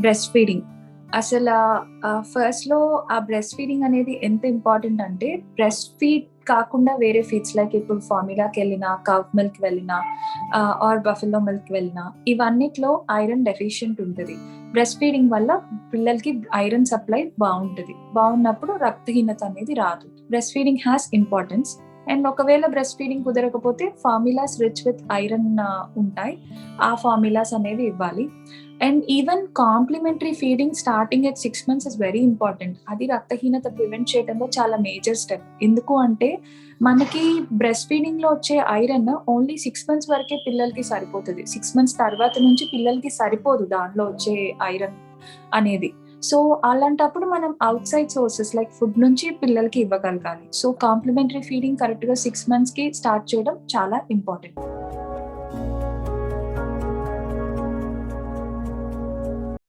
Breast feeding అసలు ఫస్ట్లో ఆ బ్రెస్ట్ ఫీడింగ్ అనేది ఎంత ఇంపార్టెంట్ అంటే బ్రెస్ట్ ఫీడ్ కాకుండా వేరే ఫీడ్స్ లైక్ ఇప్పుడు ఫార్ములాకి వెళ్ళినా కవ్ మిల్క్ వెళ్ళినా ఆర్ బఫెలో మిల్క్ వెళ్ళినా ఇవన్నిట్లో ఐరన్ డెఫిషియెంట్ ఉంటుంది. బ్రెస్ట్ ఫీడింగ్ వల్ల పిల్లలకి ఐరన్ సప్లై బాగుంటుంది. బాగున్నప్పుడు రక్తహీనత అనేది రాదు. Breast feeding has importance and ఒకవేళ బ్రెస్ట్ ఫీడింగ్ కుదరకపోతే ఫార్ములాస్ రిచ్ విత్ ఐరన్ ఉంటాయి. ఆ ఫార్ములాస్ అనేవి ఇవ్వాలి. And even complementary feeding starting at six months is very important. అది రక్తహీనత ప్రివెంట్ చేయడంలో చాలా మేజర్ స్టెప్. ఎందుకు అంటే మనకి బ్రెస్ట్ ఫీడింగ్లో వచ్చే ఐరన్ ఓన్లీ సిక్స్ మంత్స్ వరకే పిల్లలకి సరిపోతుంది. సిక్స్ మంత్స్ తర్వాత నుంచి పిల్లలకి సరిపోదు దానిలో వచ్చే ఐరన్ అనేది. సో అలాంటప్పుడు మనం outside sources like food నుంచి పిల్లలకి ఇవ్వగలగాలి. సో కాంప్లిమెంటరీ ఫీడింగ్ కరెక్ట్గా సిక్స్ మంత్స్కి స్టార్ట్ చేయడం చాలా ఇంపార్టెంట్